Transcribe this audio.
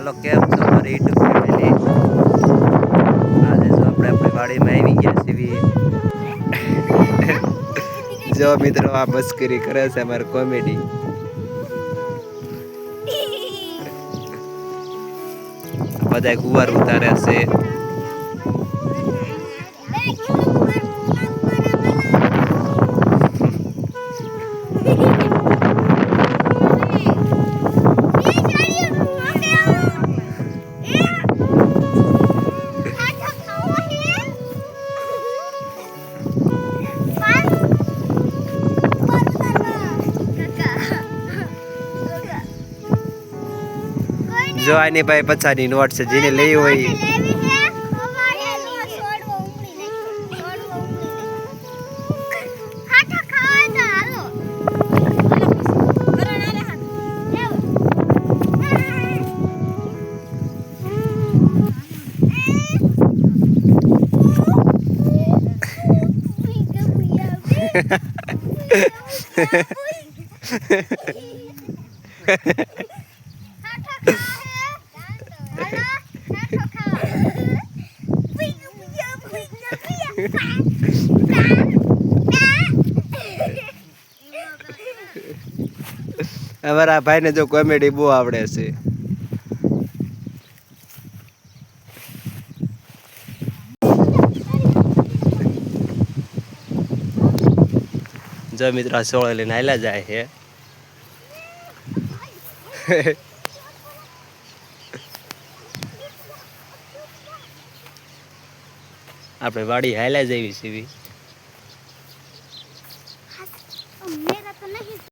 હાલો કેમ છો મારી યુટ્યુબ ફેમિલી આજે જો આપણે આપણી વાડીમાં આવી ગયા છીએ. જો મિત્રો આ મસ્કરી કરે છે અમારે કોમેડી બધા ગુવાર ઉતારે છે. જો આની ભાઈ પચાસની નોટ છે જેને લઈ હોય અમારા ભાઈને જો કોમેડી બહુ આવડે છે. જો સોળેલી આયલા જાય છે આપણે વાડી હાલ્યા જેવી સીવી